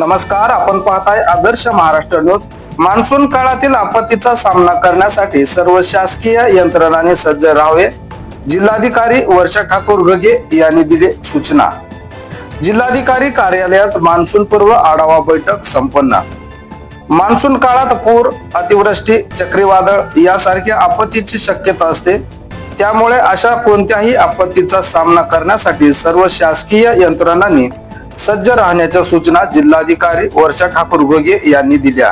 नमस्कार आपण पाहताय आदर्श महाराष्ट्र न्यूज. मान्सून काळातील आपत्तीचा सामना करण्यासाठी सर्व शासकीय यंत्रणाने सज्ज राहावे. जिल्हाधिकारी वर्षा ठाकूर गगे यांनी दिले सूचना. जिल्हाधिकारी कार्यालयात मान्सून पूर्व आढावा बैठक संपन्न. मान्सून काळात पूर अतिवृष्टी चक्रीवादळ यासारख्या आपत्तीची शक्यता असते. त्यामुळे अशा कोणत्याही आपत्तीचा सामना करण्यासाठी सर्व शासकीय यंत्रणांनी सज्ज राहण्याच्या सूचना जिल्हाधिकारी वर्षा ठाकूर घोगे यांनी दिल्या.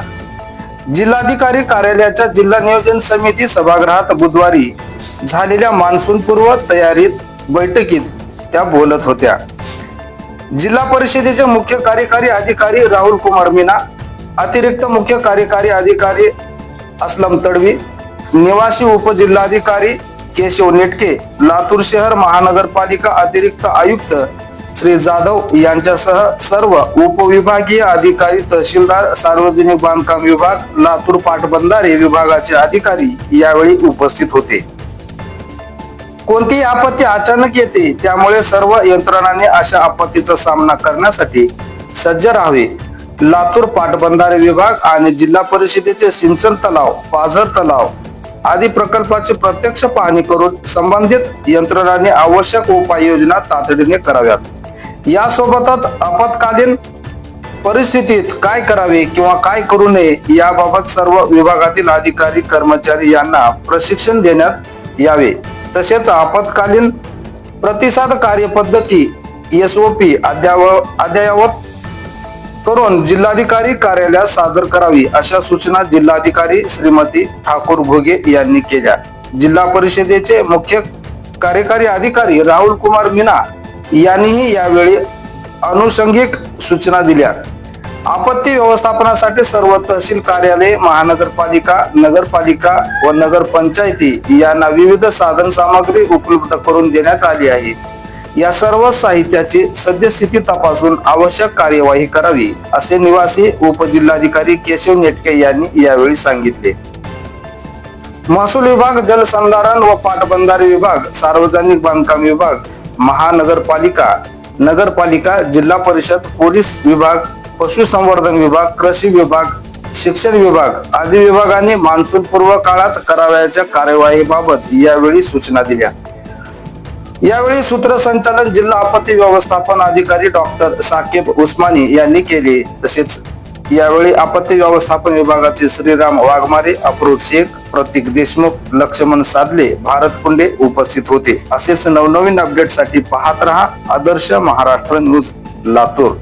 जिल्हाधिकारी कार्यालयाच्या जिल्हा नियोजन समिती सभागृहात बुधवारी झालेल्या मान्सून पूर्व तयारीत बैठकीत त्या बोलत होत्या. जिल्हा परिषदेचे मुख्य कार्यकारी अधिकारी राहुल कुमार मीना अतिरिक्त मुख्य कार्यकारी अधिकारी असलम तडवी निवासी उपजिल्हाधिकारी केशव नेटके लातूर शहर महानगरपालिका अतिरिक्त आयुक्त श्री जाधव यांच्यासह सर्व उपविभागीय अधिकारी तहसीलदार सार्वजनिक बांधकाम विभाग लातूर पाटबंधारे विभागाचे अधिकारी यावेळी उपस्थित होते. कोणतीही आपत्ती अचानक येते त्यामुळे सर्व यंत्रणांनी अशा आपत्तीचा सामना करण्यासाठी सज्ज राहावे. लातूर पाटबंधारे विभाग आणि जिल्हा परिषदेचे सिंचन तलाव पाझर तलाव आदी प्रकल्पाची प्रत्यक्ष पाहणी करून संबंधित यंत्रणांनी आवश्यक उपाययोजना तातडीने कराव्यात. यासोबतच आपत्कालीन परिस्थितीत काय करावे किंवा काय करू नये याबाबत सर्व विभागातील अधिकारी कर्मचारी यांना प्रशिक्षण देण्यात यावे. तसेच आपत्कालीन प्रतिसाद कार्यपद्धती एस ओ पी अद्ययावत करून जिल्हाधिकारी कार्यालयात सादर करावी अशा सूचना जिल्हाधिकारी श्रीमती ठाकूर भोगे यांनी केल्या. जिल्हा परिषदेचे मुख्य कार्यकारी अधिकारी राहुल कुमार मीना यांनीही यावेळी अनुषंगिक सूचना दिल्या. आपत्ती व्यवस्थापनासाठी सर्व तहसील कार्यालय महानगरपालिका नगरपालिका व नगरपंचायती यांना विविध साधन सामग्री उपलब्ध करून देण्यात आली आहे. या सर्व साहित्याची सद्यस्थिती तपासून आवश्यक कार्यवाही करावी असे निवासी उपजिल्हाधिकारी केशव नेटके यांनी यावेळी सांगितले. महसूल विभाग जलसंधारण व पाटबंधारे विभाग सार्वजनिक बांधकाम विभाग महानगरपालिका नगरपालिका जिल्हा परिषद पोलीस विभाग पशुसंवर्धन विभाग कृषी विभाग शिक्षण विभाग आदी विभागाने मान्सून पूर्व काळात करावयाच्या कार्यवाहीबाबत यावेळी सूचना दिल्या. यावेळी सूत्रसंचालन जिल्हा आपत्ती व्यवस्थापन अधिकारी डॉक्टर साकेब उस्मानी यांनी केले तसेच यावेळी आपत्ती व्यवस्थापन विभागाचे श्रीराम वाघमारे अप्रोज शेख प्रतीक देशमुख लक्ष्मण साधले भारत पुंडे उपस्थित होते. असेच नवनवीन अपडेटसाठी पाहत रहा आदर्श महाराष्ट्र न्यूज लातूर.